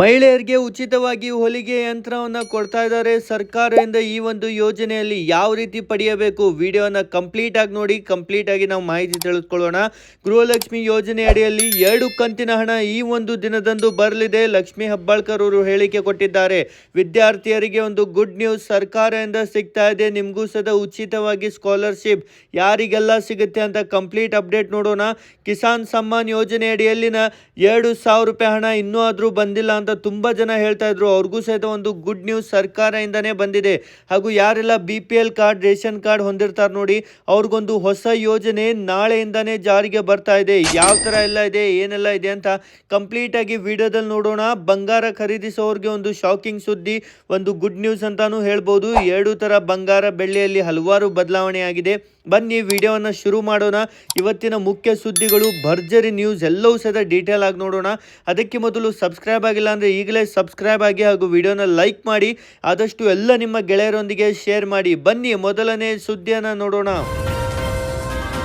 ಮಹಿಳೆಯರಿಗೆ ಉಚಿತವಾಗಿ ಹೊಲಿಗೆ ಯಂತ್ರವನ್ನು ಕೊಡ್ತಾ ಇದ್ದಾರೆ. ಸರ್ಕಾರದಿಂದ ಈ ಒಂದು ಯೋಜನೆಯಲ್ಲಿ ಯಾವ ರೀತಿ ಪಡೆಯಬೇಕು? ವಿಡಿಯೋನ ಕಂಪ್ಲೀಟ್ ಆಗಿ ನೋಡಿ, ಕಂಪ್ಲೀಟ್ ಆಗಿ ನಾವು ಮಾಹಿತಿ ತಿಳಿದುಕೊಳ್ಳೋಣ ಗೃಹಲಕ್ಷ್ಮಿ ಯೋಜನೆ ಅಡಿಯಲ್ಲಿ ಎರಡು ಕಂತಿನ ಹಣ ಈ ಒಂದು ದಿನದಂದು ಬರಲಿದೆ. ಲಕ್ಷ್ಮಿ ಹೆಬ್ಬಾಳ್ಕರ್ ಅವರು ಹೇಳಿಕೆ ಕೊಟ್ಟಿದ್ದಾರೆ. ವಿದ್ಯಾರ್ಥಿಯರಿಗೆ ಒಂದು ಗುಡ್ ನ್ಯೂಸ್ ಸರ್ಕಾರದಿಂದ ಸಿಗ್ತಾ ಇದೆ. ನಿಮಗೂ ಸದಾ ಉಚಿತವಾಗಿ ಸ್ಕಾಲರ್ಶಿಪ್ ಯಾರಿಗೆಲ್ಲ ಸಿಗುತ್ತೆ ಅಂತ ಕಂಪ್ಲೀಟ್ ಅಪ್ಡೇಟ್ ನೋಡೋಣ. ಕಿಸಾನ್ ಸಮ್ಮಾನ್ ಯೋಜನೆ ಅಡಿಯಲ್ಲಿನ ಎರಡು ಸಾವಿರ ರೂಪಾಯಿ ಹಣ ಇನ್ನೂ ಆದರೂ ಬಂದಿಲ್ಲ ಅಂತ ತುಂಬ ಜನ ಹೇಳ್ತಾ ಇದ್ರು. ಅವ್ರಿಗೂ ಸಹಿತ ಒಂದು ಗುಡ್ ನ್ಯೂಸ್ ಸರ್ಕಾರದಿಂದನೇ ಬಂದಿದೆ. ಹಾಗೂ ಯಾರೆಲ್ಲ B P L card ration card ಹೊಂದಿರ್ತಾರೆ ನೋಡಿ, ಅವ್ರಿಗೊಂದು ಹೊಸ ಯೋಜನೆ ನಾಳೆಯಿಂದನೇ ಜಾರಿಗೆ ಬರ್ತಾ ಇದೆ. ಯಾವ ಥರ ಎಲ್ಲ ಇದೆ, ಏನೆಲ್ಲ ಇದೆ ಅಂತ ಕಂಪ್ಲೀಟ್ ಆಗಿ ವಿಡಿಯೋದಲ್ಲಿ ನೋಡೋಣ. ಬಂಗಾರ ಖರೀದಿಸೋರಿಗೆ ಒಂದು ಶಾಕಿಂಗ್ ಸುದ್ದಿ, ಒಂದು ಗುಡ್ ನ್ಯೂಸ್ ಅಂತಾನೂ ಹೇಳ್ಬೋದು. ಎರಡು ಥರ ಬಂಗಾರ ಬೆಳ್ಳಿಯಲ್ಲಿ ಹಲವಾರು ಬದಲಾವಣೆ ಆಗಿದೆ. ಬನ್ನಿ, ವಿಡಿಯೋವನ್ನು ಶುರು ಮಾಡೋಣ. ಇವತ್ತಿನ ಮುಖ್ಯ ಸುದ್ದಿಗಳು, ಭರ್ಜರಿ ನ್ಯೂಸ್ ಎಲ್ಲವೂ ಸಹಿತ ಡೀಟೇಲ್ ಆಗಿ ನೋಡೋಣ. ಅದಕ್ಕೆ ಮೊದಲು ಸಬ್ಸ್ಕ್ರೈಬ್ ಆಗಿಲ್ಲ ಅಂದರೆ ಈಗಲೇ ಸಬ್ಸ್ಕ್ರೈಬ್ ಆಗಿ ಹಾಗೂ ವಿಡಿಯೋನ ಲೈಕ್ ಮಾಡಿ, ಆದಷ್ಟು ಎಲ್ಲ ನಿಮ್ಮ ಗೆಳೆಯರೊಂದಿಗೆ ಶೇರ್ ಮಾಡಿ. ಬನ್ನಿ, ಮೊದಲನೇ ಸುದ್ದಿಯನ್ನು ನೋಡೋಣ.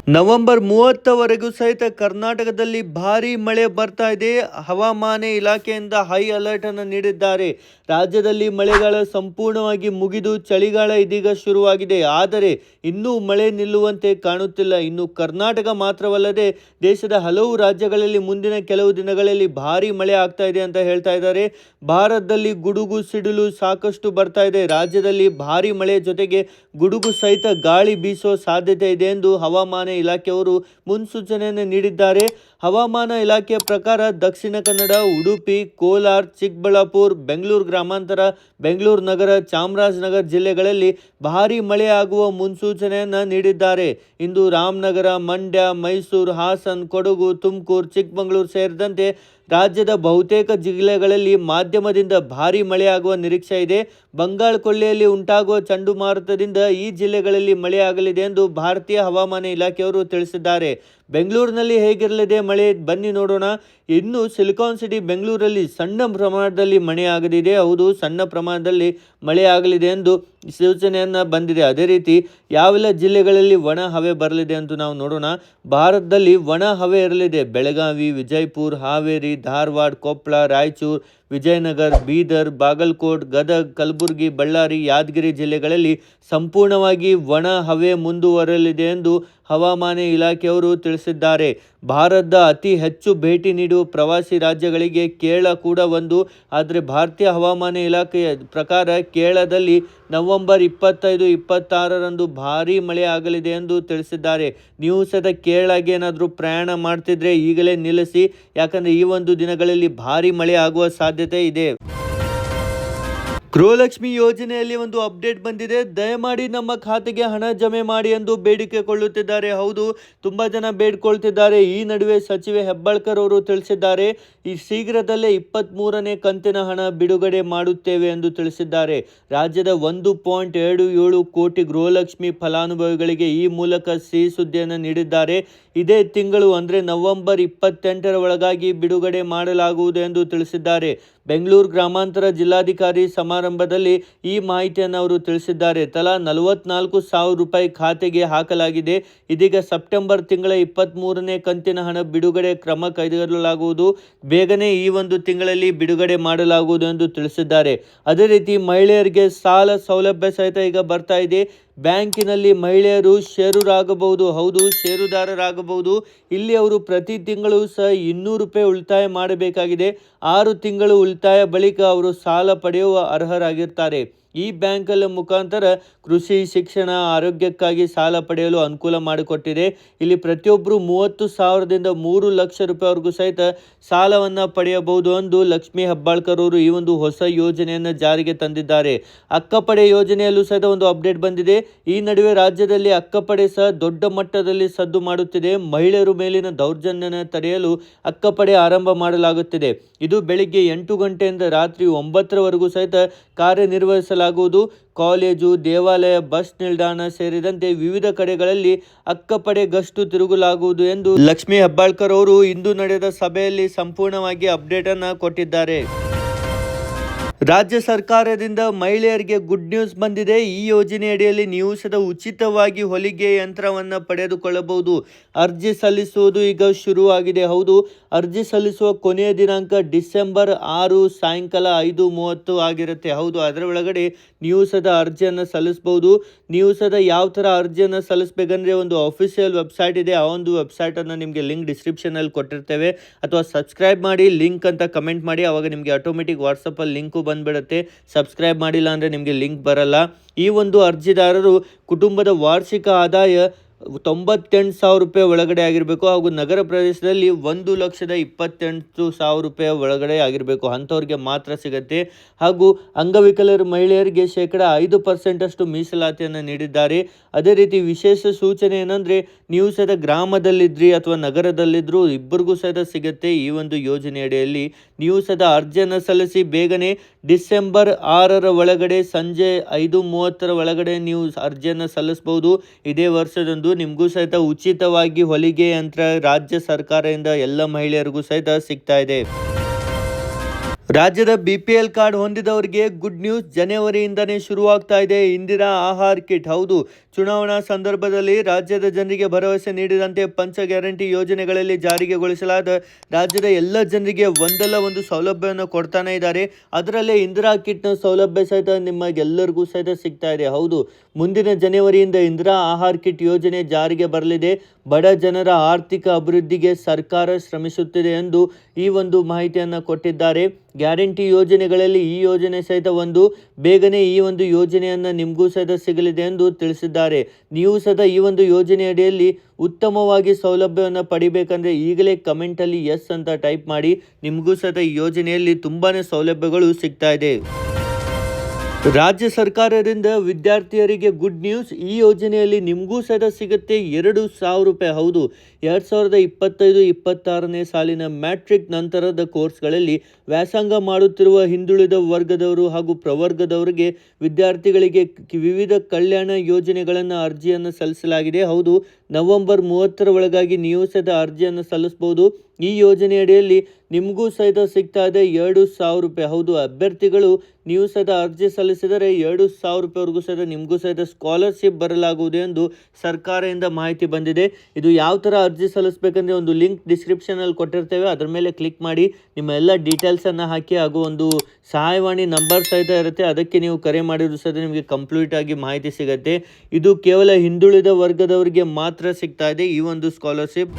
ನವೆಂಬರ್ ಮೂವತ್ತವರೆಗೂ ಸಹಿತ ಕರ್ನಾಟಕದಲ್ಲಿ ಭಾರೀ ಮಳೆ ಬರ್ತಾ ಇದೆ. ಹವಾಮಾನ ಇಲಾಖೆಯಿಂದ ಹೈ ಅಲರ್ಟ್ ಅನ್ನು ನೀಡಿದ್ದಾರೆ. ರಾಜ್ಯದಲ್ಲಿ ಮಳೆಗಾಲ ಸಂಪೂರ್ಣವಾಗಿ ಮುಗಿದು ಚಳಿಗಾಲ ಇದೀಗ ಶುರುವಾಗಿದೆ. ಆದರೆ ಇನ್ನೂ ಮಳೆ ನಿಲ್ಲುವಂತೆ ಕಾಣುತ್ತಿಲ್ಲ. ಇನ್ನು ಕರ್ನಾಟಕ ಮಾತ್ರವಲ್ಲದೆ ದೇಶದ ಹಲವು ರಾಜ್ಯಗಳಲ್ಲಿ ಮುಂದಿನ ಕೆಲವು ದಿನಗಳಲ್ಲಿ ಭಾರೀ ಮಳೆ ಆಗ್ತಾ ಇದೆ ಅಂತ ಹೇಳ್ತಾ ಇದ್ದಾರೆ. ಭಾರತದಲ್ಲಿ ಗುಡುಗು ಸಿಡಿಲು ಸಾಕಷ್ಟು ಬರ್ತಾ ಇದೆ. ರಾಜ್ಯದಲ್ಲಿ ಭಾರೀ ಮಳೆ ಜೊತೆಗೆ ಗುಡುಗು ಸಹಿತ ಗಾಳಿ ಬೀಸುವ ಸಾಧ್ಯತೆ ಇದೆ ಎಂದು ಹವಾಮಾನ ಇಲಾಖೆಯವರು ಮುನ್ಸೂಚನೆಯನ್ನು ನೀಡಿದ್ದಾರೆ. ಹವಾಮಾನ ಇಲಾಖೆಯ ಪ್ರಕಾರ ದಕ್ಷಿಣ ಕನ್ನಡ, ಉಡುಪಿ, ಕೋಲಾರ, ಚಿಕ್ಕಬಳ್ಳಾಪುರ, ಬೆಂಗಳೂರು ಗ್ರಾಮಾಂತರ, ಬೆಂಗಳೂರು ನಗರ, ಚಾಮರಾಜನಗರ ಜಿಲ್ಲೆಗಳಲ್ಲಿ ಭಾರೀ ಮಳೆ ಆಗುವ ಮುನ್ಸೂಚನೆಯನ್ನು ನೀಡಿದ್ದಾರೆ. ಇಂದು ರಾಮನಗರ, ಮಂಡ್ಯ, ಮೈಸೂರು, ಹಾಸನ್, ಕೊಡಗು, ತುಮಕೂರು, ಚಿಕ್ಕಮಗಳೂರು ಸೇರಿದಂತೆ ರಾಜ್ಯದ ಬಹುತೇಕ ಜಿಲ್ಲೆಗಳಲ್ಲಿ ಮಾಧ್ಯಮದಿಂದ ಭಾರೀ ಮಳೆಯಾಗುವ ನಿರೀಕ್ಷೆ ಇದೆ. ಬಂಗಾಳ ಕೊಳ್ಳೆಯಲ್ಲಿ ಉಂಟಾಗುವ ಚಂಡುಮಾರುತದಿಂದ ಈ ಜಿಲ್ಲೆಗಳಲ್ಲಿ ಮಳೆಯಾಗಲಿದೆ ಎಂದು ಭಾರತೀಯ ಹವಾಮಾನ ಇಲಾಖೆಯವರು ತಿಳಿಸಿದ್ದಾರೆ. ಬೆಂಗಳೂರಿನಲ್ಲಿ ಹೇಗಿರಲಿದೆ ಮಳೆ? ಬನ್ನಿ ನೋಡೋಣ. ಇನ್ನು ಸಿಲಿಕಾನ್ ಸಿಟಿ ಬೆಂಗಳೂರಲ್ಲಿ ಸಣ್ಣ ಪ್ರಮಾಣದಲ್ಲಿ ಮಳೆಯಾಗಲಿದೆ. ಹೌದು, ಸಣ್ಣ ಪ್ರಮಾಣದಲ್ಲಿ ಮಳೆಯಾಗಲಿದೆ ಎಂದು ಸೂಚನೆಯನ್ನು ಬಂದಿದೆ. ಅದೇ ರೀತಿ ಯಾವೆಲ್ಲ ಜಿಲ್ಲೆಗಳಲ್ಲಿ ಒಣ ಹವೆ ಬರಲಿದೆ ಅಂತ ನಾವು ನೋಡೋಣ. ಭಾರತದಲ್ಲಿ ಒಣ ಹವೆ ಇರಲಿದೆ. ಬೆಳಗಾವಿ, ವಿಜಯಪುರ, ಹಾವೇರಿ ધારવાડ કોપલા રાયચૂર ವಿಜಯನಗರ, ಬೀದರ್, ಬಾಗಲಕೋಟ್, ಗದಗ್, ಕಲಬುರಗಿ, ಬಳ್ಳಾರಿ, ಯಾದಗಿರಿ ಜಿಲ್ಲೆಗಳಲ್ಲಿ ಸಂಪೂರ್ಣವಾಗಿ ಒಣ ಹವೆ ಮುಂದುವರಲಿದೆ ಎಂದು ಹವಾಮಾನ ಇಲಾಖೆಯವರು ತಿಳಿಸಿದ್ದಾರೆ. ಭಾರತದ ಅತಿ ಹೆಚ್ಚು ಭೇಟಿ ನೀಡುವ ಪ್ರವಾಸಿ ರಾಜ್ಯಗಳಿಗೆ ಕೇರಳ ಕೂಡ ಒಂದು. ಆದರೆ ಭಾರತೀಯ ಹವಾಮಾನ ಇಲಾಖೆಯ ಪ್ರಕಾರ ಕೇರಳದಲ್ಲಿ ನವೆಂಬರ್ ಇಪ್ಪತ್ತೈದು, ಇಪ್ಪತ್ತಾರರಂದು ಭಾರೀ ಮಳೆ ಆಗಲಿದೆ ಎಂದು ತಿಳಿಸಿದ್ದಾರೆ. ನೀವು ಸದ ಕೇರಳಗೆ ಏನಾದರೂ ಪ್ರಯಾಣ ಮಾಡ್ತಿದ್ರೆ ಈಗಲೇ ನಿಲ್ಲಿಸಿ. ಯಾಕಂದರೆ ಈ ಒಂದು ದಿನಗಳಲ್ಲಿ ಭಾರೀ ಮಳೆ ಆಗುವ ಸಾಧ್ಯತೆ ಇದೆ ಗೃಹಲಕ್ಷ್ಮಿ ಯೋಜನೆಯಲ್ಲಿ ಒಂದು ಅಪ್ಡೇಟ್ ಬಂದಿದೆ. ದಯಮಾಡಿ ನಮ್ಮ ಖಾತೆಗೆ ಹಣ ಜಮೆ ಮಾಡಿ ಎಂದು ಬೇಡಿಕೆ ಕೊಳ್ಳುತ್ತಿದ್ದಾರೆ. ಹೌದು, ತುಂಬ ಜನ ಬೇಡ್ಕೊಳ್ತಿದ್ದಾರೆ. ಈ ನಡುವೆ ಸಚಿವೆ ಹೆಬ್ಬಾಳ್ಕರ್ ಅವರು ತಿಳಿಸಿದ್ದಾರೆ, ಈ ಶೀಘ್ರದಲ್ಲೇ ಇಪ್ಪತ್ತ್ ಮೂರನೇ ಕಂತಿನ ಹಣ ಬಿಡುಗಡೆ ಮಾಡುತ್ತೇವೆ ಎಂದು ತಿಳಿಸಿದ್ದಾರೆ. ರಾಜ್ಯದ ಒಂದು ಪಾಯಿಂಟ್ ಎರಡು ಏಳು ಕೋಟಿ ಗೃಹಲಕ್ಷ್ಮಿ ಫಲಾನುಭವಿಗಳಿಗೆ ಈ ಮೂಲಕ ಸಿಹಿ ಸುದ್ದಿಯನ್ನು ನೀಡಿದ್ದಾರೆ. ಇದೇ ತಿಂಗಳು ಅಂದರೆ ನವೆಂಬರ್ ಇಪ್ಪತ್ತೆಂಟರ ಒಳಗಾಗಿ ಬಿಡುಗಡೆ ಮಾಡಲಾಗುವುದು ಎಂದು ತಿಳಿಸಿದ್ದಾರೆ. ಬೆಂಗಳೂರು ಗ್ರಾಮಾಂತರ ಜಿಲ್ಲಾಧಿಕಾರಿ ಸಮಾರಂಭದಲ್ಲಿ ಈ ಮಾಹಿತಿಯನ್ನು ಅವರು ತಿಳಿಸಿದ್ದಾರೆ. ತಲಾ ನಲವತ್ನಾಲ್ಕು ಸಾವಿರ ರೂಪಾಯಿ ಖಾತೆಗೆ ಹಾಕಲಾಗಿದೆ. ಇದೀಗ ಸೆಪ್ಟೆಂಬರ್ ತಿಂಗಳ ಇಪ್ಪತ್ತ್ಮೂರನೇ ಕಂತಿನ ಹಣ ಬಿಡುಗಡೆ ಕ್ರಮ ಕೈಗೊಳ್ಳಲಾಗುವುದು. ಬೇಗನೆ ಈ ಒಂದು ತಿಂಗಳಲ್ಲಿ ಬಿಡುಗಡೆ ಮಾಡಲಾಗುವುದು ಎಂದು ತಿಳಿಸಿದ್ದಾರೆ. ಅದೇ ರೀತಿ ಮಹಿಳೆಯರಿಗೆ ಸಾಲ ಸೌಲಭ್ಯ ಸಹಿತ ಈಗ ಬರ್ತಾ ಇದೆ. ಬ್ಯಾಂಕಿನಲ್ಲಿ ಮಹಿಳೆಯರು ಷೇರುರಾಗಬಹುದು. ಹೌದು, ಷೇರುದಾರರಾಗಬಹುದು. ಇಲ್ಲಿ ಅವರು ಪ್ರತಿ ತಿಂಗಳು ಸಹ ಇನ್ನೂರು ರೂಪಾಯಿ ಉಳಿತಾಯ ಮಾಡಬೇಕಾಗಿದೆ. ಆರು ತಿಂಗಳು ಉಳಿತಾಯ ಬಳಿಕ ಅವರು ಸಾಲ ಪಡೆಯುವ ಅರ್ಹರಾಗಿರ್ತಾರೆ. ಈ ಬ್ಯಾಂಕಲ್ ಮುಖಾಂತರ ಕೃಷಿ, ಶಿಕ್ಷಣ, ಆರೋಗ್ಯಕ್ಕಾಗಿ ಸಾಲ ಪಡೆಯಲು ಅನುಕೂಲ ಮಾಡಿಕೊಟ್ಟಿದೆ. ಇಲ್ಲಿ ಪ್ರತಿಯೊಬ್ಬರು ಮೂವತ್ತು ಸಾವಿರದಿಂದ ಮೂರು ಲಕ್ಷ ರೂಪಾಯಿವರೆಗೂ ಸಹಿತ ಸಾಲವನ್ನು ಪಡೆಯಬಹುದು ಎಂದು ಲಕ್ಷ್ಮೀ ಹೆಬ್ಬಾಳ್ಕರ್ ಅವರು ಈ ಒಂದು ಹೊಸ ಯೋಜನೆಯನ್ನು ಜಾರಿಗೆ ತಂದಿದ್ದಾರೆ. ಅಕ್ಕಪಡೆ ಯೋಜನೆಯಲ್ಲೂ ಸಹಿತ ಒಂದು ಅಪ್ಡೇಟ್ ಬಂದಿದೆ. ಈ ನಡುವೆ ರಾಜ್ಯದಲ್ಲಿ ಅಕ್ಕಪಡೆ ಸಹ ದೊಡ್ಡ ಮಟ್ಟದಲ್ಲಿ ಸದ್ದು ಮಾಡುತ್ತಿದೆ. ಮಹಿಳೆಯರು ಮೇಲಿನ ದೌರ್ಜನ್ಯನ ತಡೆಯಲು ಅಕ್ಕಪಡೆ ಆರಂಭ ಮಾಡಲಾಗುತ್ತಿದೆ. ಇದು ಬೆಳಿಗ್ಗೆ ಎಂಟು ಗಂಟೆಯಿಂದ ರಾತ್ರಿ ಒಂಬತ್ತರವರೆಗೂ ಸಹಿತ ಕಾರ್ಯನಿರ್ವಹಿಸಲಾಗುವುದು ಕಾಲೇಜು, ದೇವಾಲಯ, ಬಸ್ ನಿಲ್ದಾಣ ಸೇರಿದಂತೆ ವಿವಿಧ ಕಡೆಗಳಲ್ಲಿ ಅಕ್ಕಪಡೆ ಗಸ್ತು ತಿರುಗಲಾಗುವುದು ಎಂದು ಲಕ್ಷ್ಮೀ ಹೆಬ್ಬಾಳ್ಕರ್ ಅವರು ಇಂದು ನಡೆದ ಸಭೆಯಲ್ಲಿ ಸಂಪೂರ್ಣವಾಗಿ ಅಪ್ಡೇಟ್ ಅನ್ನ ಕೊಟ್ಟಿದ್ದಾರೆ. ರಾಜ್ಯ ಸರ್ಕಾರದಿಂದ ಮಹಿಳೆಯರಿಗೆ ಗುಡ್ ನ್ಯೂಸ್ ಬಂದಿದೆ. ಈ ಯೋಜನೆಯಡಿಯಲ್ಲಿ ನೀವು ಸದ ಉಚಿತವಾಗಿ ಹೊಲಿಗೆ ಯಂತ್ರವನ್ನು ಪಡೆದುಕೊಳ್ಳಬಹುದು. ಅರ್ಜಿ ಸಲ್ಲಿಸುವುದು ಈಗ ಶುರುವಾಗಿದೆ. ಹೌದು, ಅರ್ಜಿ ಸಲ್ಲಿಸುವ ಕೊನೆಯ ದಿನಾಂಕ ಡಿಸೆಂಬರ್ ಆರು, ಸಾಯಂಕಾಲ ಐದು ಮೂವತ್ತು ಆಗಿರುತ್ತೆ. ಹೌದು, ಅದರ ಒಳಗಡೆ ನೀವು ಸದ ಅರ್ಜಿಯನ್ನು ಸಲ್ಲಿಸ್ಬೋದು. ನೀವು ಸದ ಯಾವ ಥರ ಅರ್ಜಿಯನ್ನು ಸಲ್ಲಿಸ್ಬೇಕಂದ್ರೆ ಒಂದು ಅಫಿಷಿಯಲ್ ವೆಬ್ಸೈಟ್ ಇದೆ. ಆ ಒಂದು ವೆಬ್ಸೈಟನ್ನು ನಿಮಗೆ ಲಿಂಕ್ ಡಿಸ್ಕ್ರಿಪ್ಷನಲ್ಲಿ ಕೊಟ್ಟಿರ್ತೇವೆ. ಅಥವಾ ಸಬ್ಸ್ಕ್ರೈಬ್ ಮಾಡಿ ಲಿಂಕ್ ಅಂತ ಕಮೆಂಟ್ ಮಾಡಿ, ಅವಾಗ ನಿಮಗೆ ಆಟೋಮೆಟಿಕ್ ವಾಟ್ಸಪ್ಪಲ್ಲಿ ಲಿಂಕು ಬಂದುಬಿಡುತ್ತೆ. ಸಬ್ಸ್ಕ್ರೈಬ್ ಮಾಡಿಲ್ಲ ಅಂದರೆ ನಿಮಗೆ ಲಿಂಕ್ ಬರಲ್ಲ. ಈ ಒಂದು ಅರ್ಜಿದಾರರು ಕುಟುಂಬದ ವಾರ್ಷಿಕ ಆದಾಯ ತೊಂಬತ್ತೆಂಟು ಸಾವಿರ ರೂಪಾಯಿ ಒಳಗಡೆ ಆಗಿರಬೇಕು ಹಾಗೂ ನಗರ ಪ್ರದೇಶದಲ್ಲಿ ಒಂದು ಲಕ್ಷದ ಇಪ್ಪತ್ತೆಂಟು ಸಾವಿರ ರೂಪಾಯಿ ಒಳಗಡೆ ಆಗಿರಬೇಕು. ಅಂಥವ್ರಿಗೆ ಮಾತ್ರ ಸಿಗುತ್ತೆ. ಹಾಗೂ ಅಂಗವಿಕಲರ ಮಹಿಳೆಯರಿಗೆ ಶೇಕಡ ಐದು ಪರ್ಸೆಂಟಷ್ಟು ಮೀಸಲಾತಿಯನ್ನು ನೀಡಿದ್ದಾರೆ. ಅದೇ ರೀತಿ ವಿಶೇಷ ಸೂಚನೆ ಏನಂದರೆ, ನೀವು ಸಹಿತ ಗ್ರಾಮದಲ್ಲಿದ್ರಿ ಅಥವಾ ನಗರದಲ್ಲಿದ್ದರೂ ಇಬ್ಬರಿಗೂ ಸಹಿತ ಸಿಗುತ್ತೆ ಈ ಒಂದು ಯೋಜನೆ ಅಡಿಯಲ್ಲಿ. ನೀವು ಸಹಿತ ಅರ್ಜಿಯನ್ನು ಸಲ್ಲಿಸಿ ಬೇಗನೆ ಡಿಸೆಂಬರ್ ಆರರ ಒಳಗಡೆ, ಸಂಜೆ ಐದು ಮೂವತ್ತರ ಒಳಗಡೆ ನೀವು ಅರ್ಜಿಯನ್ನು ಸಲ್ಲಿಸ್ಬೋದು ಇದೇ ವರ್ಷದಂದು ನಿಮಗೂ ಸಹಿತ ಉಚಿತವಾಗಿ ಹೊಲಿಗೆ ಯಂತ್ರ ರಾಜ್ಯ ಸರ್ಕಾರದಿಂದ ಎಲ್ಲ ಮಹಿಳೆಯರಿಗೂ ಸಹಿತ ಸಿಗ್ತಾ ಇದೆ. ರಾಜ್ಯದ ಬಿ ಪಿ ಎಲ್ ಕಾರ್ಡ್ ಹೊಂದಿದವರಿಗೆ ಗುಡ್ ನ್ಯೂಸ್ ಜನವರಿಯಿಂದನೇ ಶುರುವಾಗ್ತಾ ಇದೆ. ಇಂದಿರಾ ಆಹಾರ್ ಕಿಟ್ ಹೌದು, ಚುನಾವಣಾ ಸಂದರ್ಭದಲ್ಲಿ ರಾಜ್ಯದ ಜನರಿಗೆ ಭರವಸೆ ನೀಡಿದಂತೆ ಪಂಚ ಗ್ಯಾರಂಟಿ ಯೋಜನೆಗಳಲ್ಲಿ ಜಾರಿಗೆಗೊಳಿಸಲಾದ ರಾಜ್ಯದ ಎಲ್ಲ ಜನರಿಗೆ ಒಂದಲ್ಲ ಒಂದು ಸೌಲಭ್ಯವನ್ನು ಕೊಡ್ತಾನೆ ಇದ್ದಾರೆ. ಅದರಲ್ಲೇ ಇಂದಿರಾ ಕಿಟ್ನ ಸೌಲಭ್ಯ ಸಹಿತ ನಿಮಗೆಲ್ಲರಿಗೂ ಸಹಿತ ಸಿಗ್ತಾ ಇದೆ. ಹೌದು, ಮುಂದಿನ ಜನವರಿಯಿಂದ ಇಂದಿರಾ ಆಹಾರ್ ಕಿಟ್ ಯೋಜನೆ ಜಾರಿಗೆ ಬರಲಿದೆ. ಬಡ ಜನರ ಆರ್ಥಿಕ ಅಭಿವೃದ್ಧಿಗೆ ಸರ್ಕಾರ ಶ್ರಮಿಸುತ್ತಿದೆ ಎಂದು ಈ ಒಂದು ಮಾಹಿತಿಯನ್ನು ಕೊಟ್ಟಿದ್ದಾರೆ. ಗ್ಯಾರಂಟಿ ಯೋಜನೆಗಳಲ್ಲಿ ಈ ಯೋಜನೆ ಸಹಿತ ಒಂದು, ಬೇಗನೆ ಈ ಒಂದು ಯೋಜನೆಯನ್ನು ನಿಮಗೂ ಸಹಿತ ಸಿಗಲಿದೆ ಎಂದು ತಿಳಿಸಿದ್ದಾರೆ. ನೀವು ಸಹಿತ ಈ ಒಂದು ಯೋಜನೆ ಅಡಿಯಲ್ಲಿ ಉತ್ತಮವಾಗಿ ಸೌಲಭ್ಯವನ್ನು ಪಡಿಬೇಕಂದ್ರೆ ಈಗಲೇ ಕಮೆಂಟಲ್ಲಿ ಎಸ್ ಅಂತ ಟೈಪ್ ಮಾಡಿ, ನಿಮಗೂ ಸಹಿತ ಈ ಯೋಜನೆಯಲ್ಲಿ ತುಂಬಾ ಸೌಲಭ್ಯಗಳು ಸಿಗ್ತಾ ಇದೆ. ರಾಜ್ಯ ಸರ್ಕಾರದಿಂದ ವಿದ್ಯಾರ್ಥಿಯರಿಗೆ ಗುಡ್ ನ್ಯೂಸ್ ಈ ಯೋಜನೆಯಲ್ಲಿ ನಿಮಗೂ ಸಹ ಸಿಗುತ್ತೆ ಎರಡು ಸಾವಿರ ರೂಪಾಯಿ. ಹೌದು, ಎರಡು ಸಾವಿರದ ಇಪ್ಪತ್ತೈದು, ಇಪ್ಪತ್ತಾರನೇ ಸಾಲಿನ ಮ್ಯಾಟ್ರಿಕ್ ನಂತರದ ಕೋರ್ಸ್ಗಳಲ್ಲಿ ವ್ಯಾಸಂಗ ಮಾಡುತ್ತಿರುವ ಹಿಂದುಳಿದ ವರ್ಗದವರು ಹಾಗೂ ಪ್ರವರ್ಗದವರಿಗೆ ವಿದ್ಯಾರ್ಥಿಗಳಿಗೆ ವಿವಿಧ ಕಲ್ಯಾಣ ಯೋಜನೆಗಳನ್ನು ಅರ್ಜಿಯನ್ನು ಸಲ್ಲಿಸಲಾಗಿದೆ. ಹೌದು, ನವೆಂಬರ್ ಮೂವತ್ತರ ಒಳಗಾಗಿ ನೀವು ಸಹ ಅರ್ಜಿಯನ್ನು ಸಲ್ಲಿಸ್ಬೋದು ಈ ಯೋಜನೆಯಡಿಯಲ್ಲಿ ನಿಮಗೂ ಸಹಿತ ಸಿಗ್ತಾ ಇದೆ ಎರಡು ಸಾವಿರ ರೂಪಾಯಿ. ಹೌದು, ಅಭ್ಯರ್ಥಿಗಳು ನೀವು ಸಹಿತ ಅರ್ಜಿ ಸಲ್ಲಿಸಿದರೆ ಎರಡು ಸಾವಿರ ರೂಪಾಯಿವರೆಗೂ ಸಹಿತ ನಿಮಗೂ ಸಹಿತ ಸ್ಕಾಲರ್ಶಿಪ್ ಬರಲಾಗುವುದು ಎಂದು ಸರ್ಕಾರದಿಂದ ಮಾಹಿತಿ ಬಂದಿದೆ. ಇದು ಯಾವ ಥರ ಅರ್ಜಿ ಸಲ್ಲಿಸಬೇಕಂದ್ರೆ ಒಂದು ಲಿಂಕ್ ಡಿಸ್ಕ್ರಿಪ್ಷನಲ್ಲಿ ಕೊಟ್ಟಿರ್ತೇವೆ. ಅದರ ಮೇಲೆ ಕ್ಲಿಕ್ ಮಾಡಿ ನಿಮ್ಮ ಎಲ್ಲ ಡೀಟೇಲ್ಸನ್ನು ಹಾಕಿ ಹಾಗೂ ಒಂದು ಸಹಾಯವಾಣಿ ನಂಬರ್ ಸಹಿತ ಇರುತ್ತೆ. ಅದಕ್ಕೆ ನೀವು ಕರೆ ಮಾಡಿದ್ರು ಸಹಿತ ನಿಮಗೆ ಕಂಪ್ಲೀಟ್ ಆಗಿ ಮಾಹಿತಿ ಸಿಗುತ್ತೆ. ಇದು ಕೇವಲ ಹಿಂದುಳಿದ ವರ್ಗದವರಿಗೆ ಮಾತ್ರ ಸಿಗ್ತಾ ಇದೆ ಈ ಒಂದು ಸ್ಕಾಲರ್ಶಿಪ್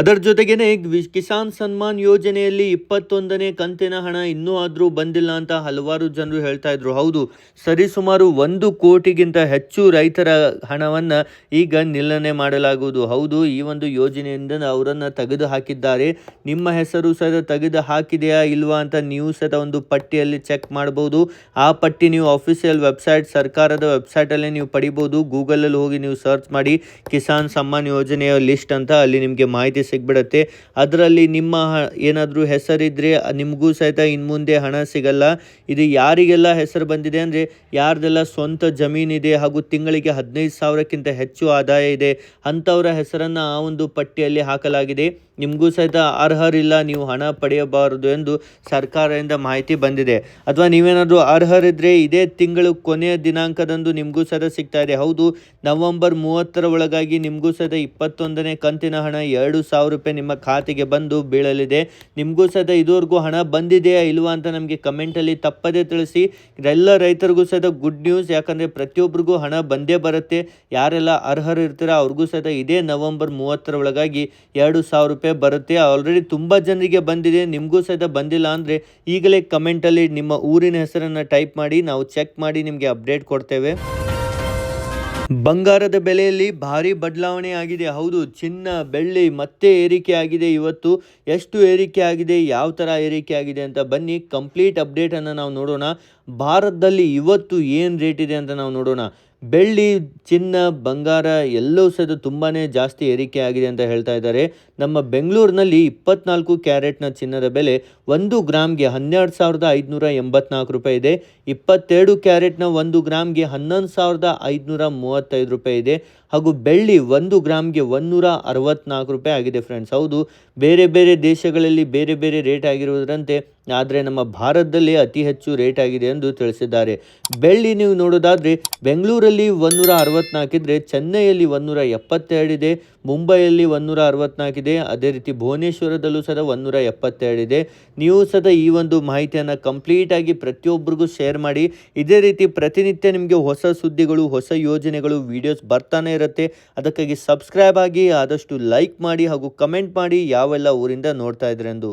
ಅದರ ಜೊತೆಗೇನೆ ಕಿಸಾನ್ ಸನ್ಮಾನ್ ಯೋಜನೆಯಲ್ಲಿ ಇಪ್ಪತ್ತೊಂದನೇ ಕಂತಿನ ಹಣ ಇನ್ನೂ ಆದರೂ ಬಂದಿಲ್ಲ ಅಂತ ಹಲವಾರು ಜನರು ಹೇಳ್ತಾ ಇದ್ರು. ಹೌದು, ಸರಿಸುಮಾರು ಒಂದು ಕೋಟಿಗಿಂತ ಹೆಚ್ಚು ರೈತರ ಹಣವನ್ನು ಈಗ ನಿಲ್ಲನೆ ಮಾಡಲಾಗುವುದು. ಹೌದು, ಈ ಒಂದು ಯೋಜನೆಯಿಂದ ಅವರನ್ನು ತೆಗೆದು ಹಾಕಿದ್ದಾರೆ ನಿಮ್ಮ ಹೆಸರು ಸಹ ತೆಗೆದು ಹಾಕಿದೆಯಾ ಇಲ್ವಾ ಅಂತ ನೀವು ಸಹ ಒಂದು ಪಟ್ಟಿಯಲ್ಲಿ ಚೆಕ್ ಮಾಡ್ಬೋದು. ಆ ಪಟ್ಟಿ ನೀವು ಅಫಿಷಿಯಲ್ ವೆಬ್ಸೈಟ್ ಸರ್ಕಾರದ ವೆಬ್ಸೈಟಲ್ಲೇ ನೀವು ಪಡಿಬೋದು. ಗೂಗಲಲ್ಲಿ ಹೋಗಿ ನೀವು ಸರ್ಚ್ ಮಾಡಿ ಕಿಸಾನ್ ಸಮ್ಮಾನ್ ಯೋಜನೆಯ ಲಿಸ್ಟ್ ಅಂತ ಅಲ್ಲಿ ನಿಮಗೆ ಮಾಹಿತಿ ಸಿಗ್ಬಿಡುತ್ತೆ. ಅದರಲ್ಲಿ ನಿಮ್ಮ ಏನಾದರೂ ಹೆಸರಿದ್ದರೆ ನಿಮಗೂ ಸಹಿತ ಇನ್ನು ಮುಂದೆ ಹಣ ಸಿಗಲ್ಲ. ಇದು ಯಾರಿಗೆಲ್ಲ ಹೆಸರು ಬಂದಿದೆ ಅಂದರೆ ಯಾರ್ದೆಲ್ಲ ಸ್ವಂತ ಜಮೀನಿದೆ ಹಾಗೂ ತಿಂಗಳಿಗೆ ಹದಿನೈದು ಸಾವಿರಕ್ಕಿಂತ ಹೆಚ್ಚು ಆದಾಯ ಇದೆ, ಅಂಥವರ ಹೆಸರನ್ನು ಆ ಒಂದು ಪಟ್ಟಿಯಲ್ಲಿ ಹಾಕಲಾಗಿದೆ. ನಿಮಗೂ ಸಹಿತ ಅರ್ಹರಿಲ್ಲ, ನೀವು ಹಣ ಪಡೆಯಬಾರದು ಎಂದು ಸರ್ಕಾರದಿಂದ ಮಾಹಿತಿ ಬಂದಿದೆ. ಅಥವಾ ನೀವೇನಾದರೂ ಅರ್ಹರಿದ್ದರೆ ಇದೇ ತಿಂಗಳು ಕೊನೆಯ ದಿನಾಂಕದಂದು ನಿಮಗೂ ಸಹಿತ ಸಿಗ್ತಾ ಇದೆ. ಹೌದು, ನವೆಂಬರ್ ಮೂವತ್ತರ ಒಳಗಾಗಿ ನಿಮಗೂ ಸಹಿತ ಇಪ್ಪತ್ತೊಂದನೇ ಕಂತಿನ ಹಣ ಎರಡು ಸಾವಿರ ರೂಪಾಯಿ ನಿಮ್ಮ ಖಾತೆಗೆ ಬಂದು ಬೀಳಲಿದೆ. ನಿಮಗೂ ಸಹಿತ ಇದುವರೆಗೂ ಹಣ ಬಂದಿದೆಯಾ ಇಲ್ವಾ ಅಂತ ನಮಗೆ ಕಮೆಂಟಲ್ಲಿ ತಪ್ಪದೇ ತಿಳಿಸಿ. ಎಲ್ಲ ರೈತರಿಗೂ ಸಹಿತ ಗುಡ್ ನ್ಯೂಸ್ ಯಾಕಂದರೆ ಪ್ರತಿಯೊಬ್ಬರಿಗೂ ಹಣ ಬಂದೇ ಬರುತ್ತೆ. ಯಾರೆಲ್ಲ ಅರ್ಹರಿರ್ತೀರ ಅವ್ರಿಗೂ ಸಹಿತ ಇದೇ ನವೆಂಬರ್ ಮೂವತ್ತರ ಒಳಗಾಗಿ ಎರಡು ಸಾವಿರ ರೂಪಾಯಿ ಬರುತ್ತೆ. ಆಲ್ರೆಡಿ ತುಂಬ ಜನರಿಗೆ ಬಂದಿದೆ. ನಿಮಗೂ ಸಹಿತ ಬಂದಿಲ್ಲ ಅಂದರೆ ಈಗಲೇ ಕಮೆಂಟಲ್ಲಿ ನಿಮ್ಮ ಊರಿನ ಹೆಸರನ್ನು ಟೈಪ್ ಮಾಡಿ, ನಾವು ಚೆಕ್ ಮಾಡಿ ನಿಮಗೆ ಅಪ್ಡೇಟ್ ಕೊಡ್ತೇವೆ. ಬಂಗಾರದ ಬೆಲೆಯಲ್ಲಿ ಭಾರಿ ಬದಲಾವಣೆ ಆಗಿದೆ. ಹೌದು, ಚಿನ್ನ, ಬೆಳ್ಳಿ ಮತ್ತೆ ಏರಿಕೆ ಆಗಿದೆ ಇವತ್ತು. ಎಷ್ಟು ಏರಿಕೆ ಆಗಿದೆ, ಯಾವ ಥರ ಏರಿಕೆ ಆಗಿದೆ ಅಂತ ಬನ್ನಿ. ಕಂಪ್ಲೀಟ್ ಅಪ್ಡೇಟನ್ನು ನಾವು ನೋಡೋಣ. ಭಾರತದಲ್ಲಿ ಇವತ್ತು ಏನು ರೇಟ್ ಇದೆ ಅಂತ ನಾವು ನೋಡೋಣ. ಬೆಳ್ಳಿ, ಚಿನ್ನ, ಬಂಗಾರ ಎಲ್ಲವೂ ಸಹ ತುಂಬಾ ಜಾಸ್ತಿ ಏರಿಕೆ ಆಗಿದೆ ಅಂತ ಹೇಳ್ತಾ ಇದ್ದಾರೆ. ನಮ್ಮ ಬೆಂಗಳೂರಿನಲ್ಲಿ ಇಪ್ಪತ್ನಾಲ್ಕು ಕ್ಯಾರೆಟ್ನ ಚಿನ್ನದ ಬೆಲೆ ಒಂದು ಗ್ರಾಮ್ಗೆ ಹನ್ನೆರಡು ಸಾವಿರದ ಐದುನೂರ ಎಂಬತ್ನಾಲ್ಕು ರೂಪಾಯಿ ಇದೆ. ಇಪ್ಪತ್ತೆರಡು ಕ್ಯಾರೆಟ್ನ ಒಂದು ಗ್ರಾಮ್ಗೆ ಹನ್ನೊಂದು ಸಾವಿರದ ಐದುನೂರ ಮೂವತ್ತೈದು ರೂಪಾಯಿ ಇದೆ. ಹಾಗೂ ಬೆಳ್ಳಿ ಒಂದು ಗ್ರಾಮ್ಗೆ ಒಂದೂರ ಅರವತ್ನಾಲ್ಕು ರೂಪಾಯಿ ಆಗಿದೆ ಫ್ರೆಂಡ್ಸ್ ಹೌದು, ಬೇರೆ ಬೇರೆ ದೇಶಗಳಲ್ಲಿ ಬೇರೆ ಬೇರೆ ರೇಟ್ ಆಗಿರುವುದರಂತೆ, ಆದರೆ ನಮ್ಮ ಭಾರತದಲ್ಲಿ ಅತಿ ಹೆಚ್ಚು ರೇಟ್ ಆಗಿದೆ ಎಂದು ತಿಳಿಸಿದ್ದಾರೆ. ಬೆಳ್ಳಿ ನೀವು ನೋಡೋದಾದರೆ, ಬೆಂಗಳೂರಲ್ಲಿ ಒಂದೂರ ಅರವತ್ನಾಲ್ಕಿದ್ರೆ ಚೆನ್ನೈಯಲ್ಲಿ ಒಂದೂರ ಎಪ್ಪತ್ತೆರಡಿದೆ ಮುಂಬೈಯಲ್ಲಿ ಒಂದೂರ ಅರವತ್ನಾಲ್ಕಿದೆ ಅದೇ ರೀತಿ ಭುವನೇಶ್ವರದಲ್ಲೂ ಸಹ ಒಂದೂರ ಎಪ್ಪತ್ತೆರಡಿದೆ ನೀವು ಸದ ಈ ಒಂದು ಮಾಹಿತಿಯನ್ನು ಕಂಪ್ಲೀಟಾಗಿ ಪ್ರತಿಯೊಬ್ಬರಿಗೂ ಶೇರ್ ಮಾಡಿ. ಇದೇ ರೀತಿ ಪ್ರತಿನಿತ್ಯ ನಿಮಗೆ ಹೊಸ ಸುದ್ದಿಗಳು, ಹೊಸ ಯೋಜನೆಗಳು ವಿಡಿಯೋಸ್ ಬರ್ತಾನೆ ಇರುತ್ತೆ. ಅದಕ್ಕಾಗಿ ಸಬ್ಸ್ಕ್ರೈಬ್ ಆಗಿ ಆದಷ್ಟು ಲೈಕ್ ಮಾಡಿ ಹಾಗೂ ಕಮೆಂಟ್ ಮಾಡಿ ಯಾವೆಲ್ಲ ಊರಿಂದ ನೋಡ್ತಾ ಇದ್ರೆಂದು.